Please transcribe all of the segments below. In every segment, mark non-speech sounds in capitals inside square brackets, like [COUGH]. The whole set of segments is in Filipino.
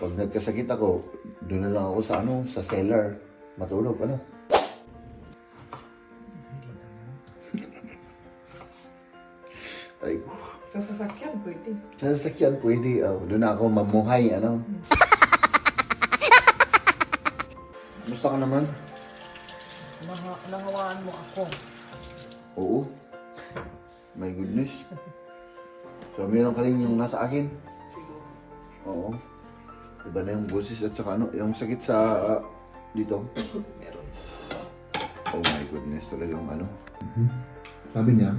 Pag nagkasakit ako, doon na lang ako sa ano, sa cellar. Matulog, ano? Ay, Sa sasakyan, pwede. sa sasakyan pwede. Oh, doon na ako mamuhay, ano? [LAUGHS] Gusto ka naman? Maha, nahawaan mo ako. Oo. My goodness. So, meron ka rin yung nasa akin? Siguro. Oo. Iba na yung boses at saka ano, yung sakit sa ah, dito. [COUGHS] Meron. Oh my goodness, talagang ano. Sabi niya,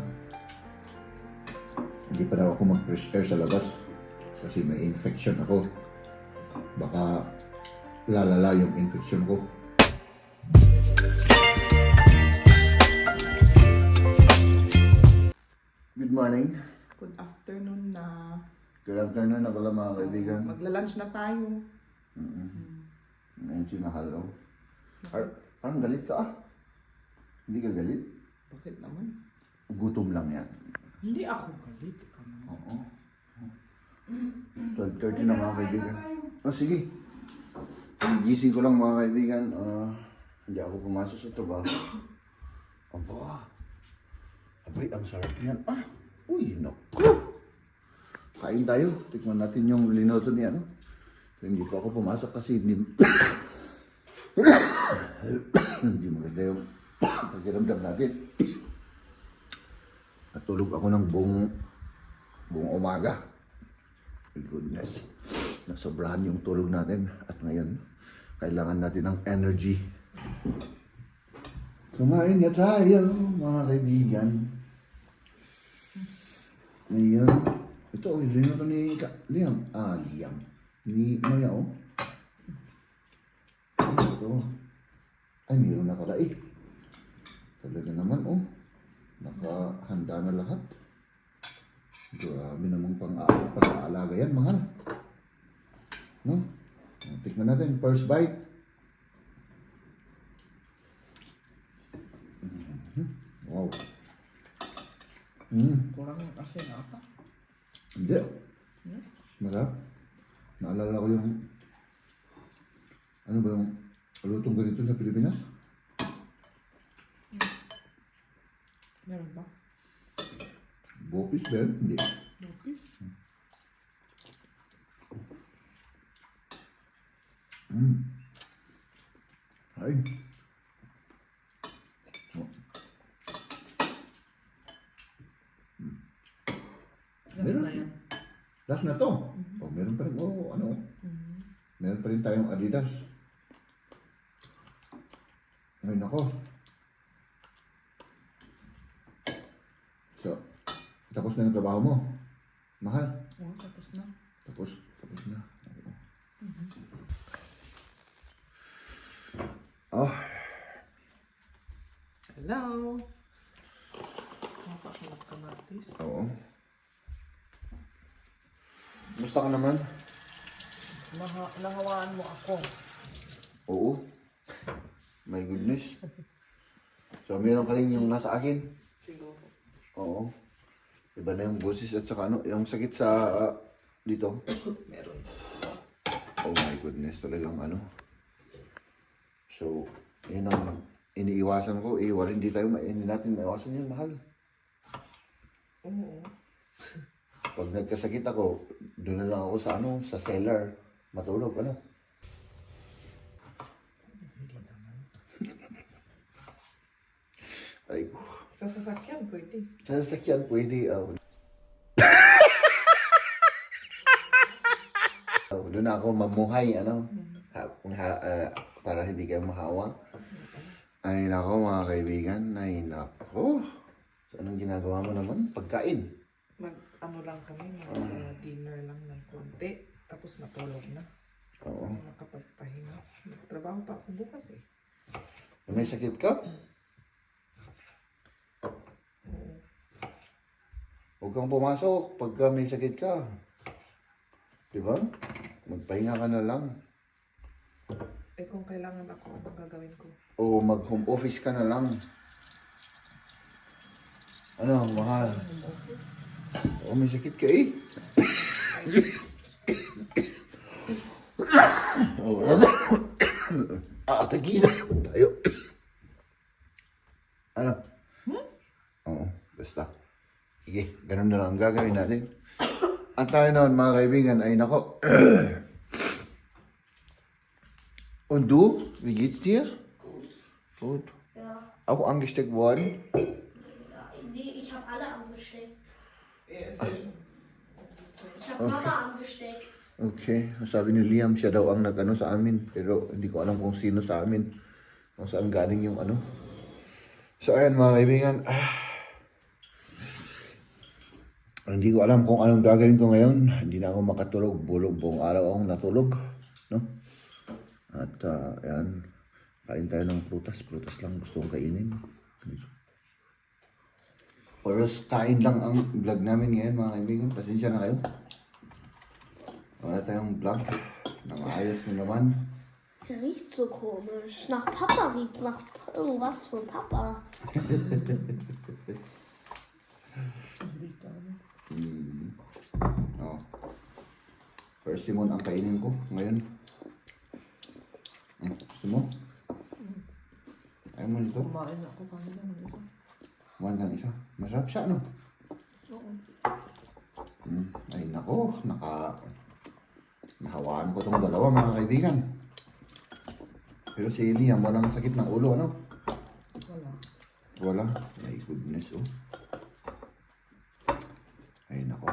hindi pa daw ako mag-fresh air sa labas kasi may infection ako. Baka lalala yung infection ko. Good afternoon na pala mga kaibigan. Magla-lunch na tayo. Ngayon si Mahal, oh. Par- parang galit ka ah. Hindi ka galit? Bakit naman? Gutom lang yan. Hindi ako galit. Ikaw naman. Oo. 12.30 na mga kaibigan. Oh, sige. Gising ko lang mga kaibigan. Ah, hindi ako pumasok sa trabaho. Aba. Abay, ang sarap niyan. Ah, uy, naku. Kain tayo. Tikman natin yung linoto niya, no? So, hindi pa ako pumasok kasi hindi... [COUGHS] hindi maganda yung pakiramdam natin. Natulog ako ng buong buong umaga. Goodness. Nasobrahan yung tulog natin. At ngayon, kailangan natin ng energy. Kumain na tayo, mga kaibigan. Ngayon, ito, oh, lino to ni Ka- Liam. Ah, Liam. Ni Moya, oh. Ito? Ay, meron na pala eh. Talaga naman, oh. Nakahanda na lahat. Grabe namang pang pag-aalaga yan, mahal. No? Tikman natin, first bite. Mhm. Wow. Mm, Kurang kasi na ata. Hindi. Masarap. Naalala ko yung ano ba yung lutong ganito sa Pilipinas? Meron ba? Bopis ba? Hindi. Lopis? Mm. Ay. Oh. Last Meron. na yan. Last na to. Oh, meron pa rin. Oh, ano? Meron pa rin tayong Adidas. Ay, nako. So, tapos na yung trabaho mo. Mahal. Oo, tapos na. Tapos, tapos na. Oh, Hello. Makakalap kamatis. oo. Gusto ka naman? Maha, nahawaan mo ako. Oo. My goodness. So, meron ka rin yung nasa akin? Siguro. Oo. Iba na yung boses at saka ano, yung sakit sa ah, dito. [COUGHS] Meron. Oh my goodness, talagang ano. So, yun ang iniiwasan ko. Eh, wala hindi tayo, ma- hindi natin maiwasan yun, mahal. Oo. Pag nagkasakit ako, doon na lang ako sa ano, sa cellar. Matulog, ano. Hindi naman. Ay, Sa sasakyan, pwede. sa sasakyan pwede. Oh. oh, [LAUGHS] doon ako mamuhay, ano. Ha, ha, ah, para hindi kayo mahawa. Ay, nako mga kaibigan. Ay, nako. So, anong ginagawa mo naman? Pagkain. Mag, ano lang kami, mag uh, dinner lang ng konti. Tapos natulog na. Oo. Nakapagpahinga. Nagtrabaho pa ako bukas eh. May sakit ka? Huwag kang pumasok pagka may sakit ka. Di ba? Magpahinga ka na lang. Eh kung kailangan ako, anong gagawin ko? O mag-home office ka na lang. Ano, mahal? O, may sakit ka eh. Oh, ano? ah, tagina tayo. ano? Oo, basta. Sige, ganun na lang ang gagawin natin. At tayo naman mga kaibigan ay nako. Und du, wie geht's dir? Gut. Ja, Auch angesteckt worden? nee, ich habe alle angesteckt. Eh. Ich habe Mama angesteckt. Okay, sabi ni Liam, siya daw ang nag-ano sa amin. Pero hindi ko alam kung sino sa amin. Kung saan galing yung ano. So ayan mga kaibigan. Ah. Hindi ko alam kung anong gagawin ko ngayon. Hindi na ako makatulog. Bulog buong araw akong natulog. No? At ah, ayan. Kain tayo ng prutas. Prutas lang gusto kong kainin. Oras kain lang ang vlog namin ngayon mga kaibigan. Pasensya na kayo. Wala tayong vlog na maayos na naman. Riecht so komisch. Nach Papa riecht nach irgendwas von Papa. Oh. First Simon ang kainin ko ngayon. Ano, gusto mo? Ayaw mo nito? Kumain ako kanina ng Kumain ka ng. Masarap siya, ano? Oo. Hmm. Ay, nako. Naka... Nahawaan ko tong dalawa, mga kaibigan. Pero si Liam, walang sakit ng ulo, ano? Wala. Wala. Ay, goodness, oh. Ay, nako.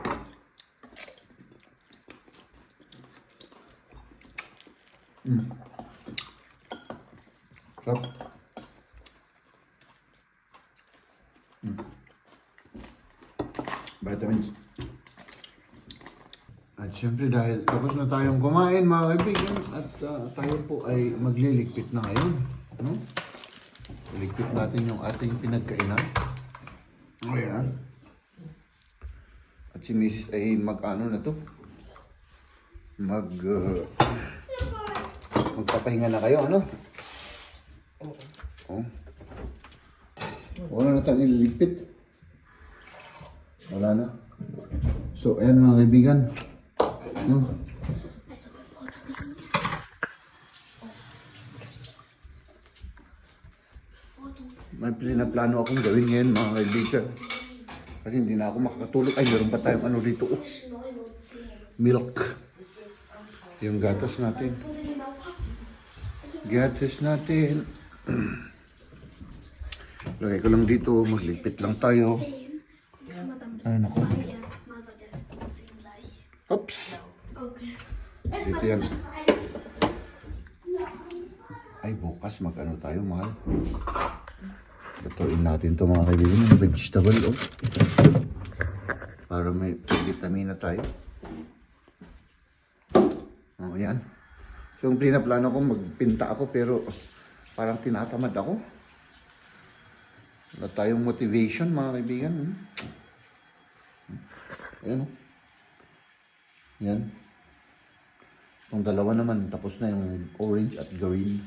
Mm. Sarap. Vitamins. At syempre dahil tapos na tayong kumain mga kaibigan at ah, tayo po ay magliligpit na ngayon. No? Iligpit natin yung ating pinagkainan. Ayan. At si Mrs. ay mag-ano na to? Mag... ah, magpapahinga na kayo, ano? Oo. Oh. Wala na tayong ililigpit. Wala na. So, ayan mga kaibigan. No? May pinaplano akong gawin ngayon mga kaibigan. Kasi hindi na ako makakatulog. Ay, meron pa tayong ano dito. Oh, 9 und 10. milk. Yung gatas natin. Gatas natin. [CLEARS THROAT] Lagay ko lang dito. Magligpit lang tayo. Gleich. Oops. Okay. Dito yan. Ay, bukas mag-ano tayo, mahal. Lutuin natin to mga kaibigan. Yung vegetable, oh. Para may vitamina tayo. Oh, yan. So, yung plano ko, magpinta ako, pero parang tinatamad ako. Wala tayong motivation, mga kaibigan. Hmm? Ayan o. Oh. Ayan. Itong dalawa naman, tapos na yung orange at green.